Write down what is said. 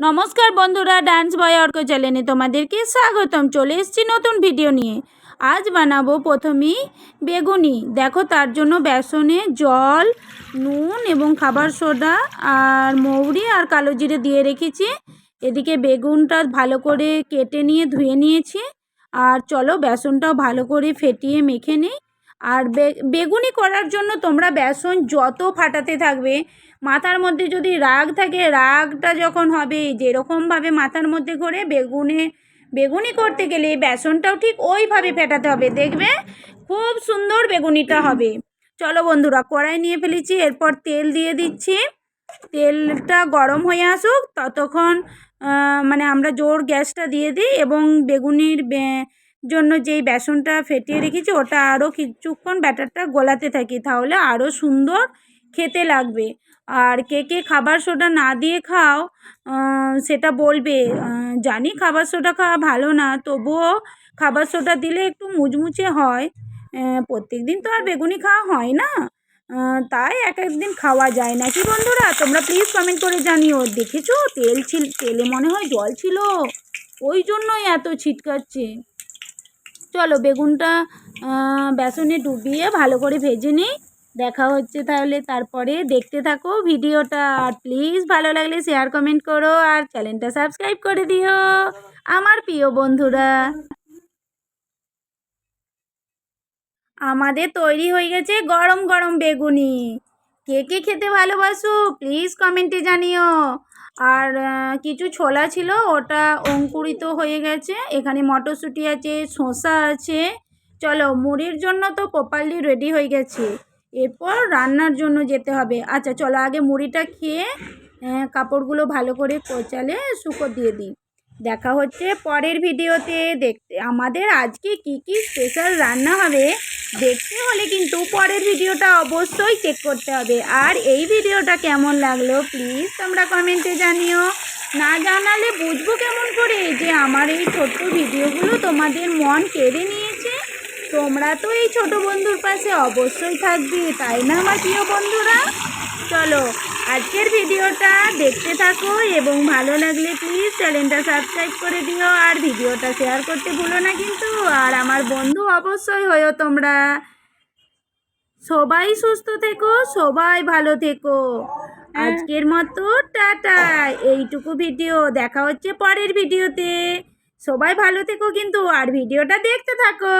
নমস্কার বন্ধুরা ডান্স বয় অর্ক চ্যানেলে তোমাদেরকে স্বাগতম। চলে এসেছি নতুন ভিডিও নিয়ে। আজ বানাবো প্রথমেই বেগুনি। দেখো, তার জন্য বেসনে জল, নুন এবং খাবার সোডা আর মৌরি আর কালো জিরে দিয়ে রেখেছি। এদিকে বেগুনটা ভালো করে কেটে নিয়ে ধুয়ে নিয়েছি। আর চলো, বেসনটাও ভালো করে ফেটিয়ে মেখে নিই। আর বেগুনি করার জন্য তোমরা বেসন যত ফাটাতে থাকবে, মাথার মধ্যে যদি রাগ থাকে, রাগটা যখন হবে, যেরকমভাবে মাথার মধ্যে করে বেগুনে, বেগুনি করতে গেলে বেসনটাও ঠিক ওইভাবে ফেটাতে হবে। দেখবে? খুব সুন্দর বেগুনিটা হবে। চলো বন্ধুরা, কড়াই নিয়ে ফেলেছি, এরপর তেল দিয়ে দিচ্ছি। তেলটা গরম হয়ে আসুক, ততক্ষণ মানে আমরা জোর গ্যাসটা দিয়ে দিই এবং বেগুনির জন্য যেই বেসনটা ফেটিয়ে রেখেছি, ওটা আরও কিছুক্ষণ ব্যাটারটা গোলাতে থাকি, তাহলে আরও সুন্দর খেতে লাগবে। আর কে কে খাবার সোডা না দিয়ে খাও সেটা বলবে। জানি খাবার সোডা খাওয়া ভালো না, তবুও খাবার সোডা দিলে একটু মুচমুচে হয়। প্রত্যেক দিন তো আর বেগুনি খাওয়া হয় না। তাই এক একদিন খাওয়া যায় না। কি বন্ধুরা, তোমরা প্লিজ কমেন্ট করে জানিও। দেখেছ? তেল ছিল, তেলে মনে হয় জল ছিল। ওই জন্যই এত ছিটকাচ্ছে। চলো বেগুনটা বেসনে ডুবিয়ে ভালো করে ভেজে নিই। দেখা হচ্ছে তাহলে তারপরে দেখতে থাকো ভিডিওটা। আর প্লিজ ভালো লাগলে শেয়ার কমেন্ট করো আর চ্যানেলটা সাবস্ক্রাইব করে দিও। আমার প্রিয় বন্ধুরা, আমাদের তৈরি হয়ে গেছে গরম গরম বেগুনি। কে কে খেতে ভালোবাসো প্লিজ কমেন্টে জানিও। আর কিছু ছোলা ছিল, ওটা অঙ্কুরিত হয়ে গেছে। এখানে মটরশুঁটি আছে, শসা আছে। চলো, মুড়ির জন্য তো প্রপারলি রেডি হয়ে গেছে। এরপর রান্নার জন্য যেতে হবে। আচ্ছা চলো, আগে মুড়িটা খেয়ে কাপড়গুলো ভালো করে কোচালে শুকো দিয়ে দিই। দেখা হচ্ছে পরের ভিডিওতে দেখতে, আমাদের আজকে কি কি স্পেশাল রান্না হবে দেখতে হলে কিন্তু পরের ভিডিওটা অবশ্যই চেক করতে হবে। আর এই ভিডিওটা কেমন লাগল প্লিজ তোমরা কমেন্টে জানিও। না জানালে বুঝব কেমন করে যে আমার এই ছোট্ট ভিডিওগুলো তোমাদের মন কেড়ে নিয়েছে। তোমরা তো এই ছোট বন্ধুর পাশে অবশ্যই থাকবে, তাই না আমার প্রিয় বন্ধুরা? চলো আজকের ভিডিওটা দেখতে থাকো এবং ভালো লাগলে প্লিজ চ্যানেলটা সাবস্ক্রাইব করে দিও। আর ভিডিওটা শেয়ার করতে ভুলো না কিন্তু। আর আমার বন্ধু অবশ্যই হয়েও তোমরা। সবাই সুস্থ থেকো সবাই ভালো থেকো। আজকের মতো টাটা। এইটুকু ভিডিও। দেখা হচ্ছে পরের ভিডিওতে। সবাই ভালো থেকো কিন্তু আর ভিডিওটা দেখতে থাকো।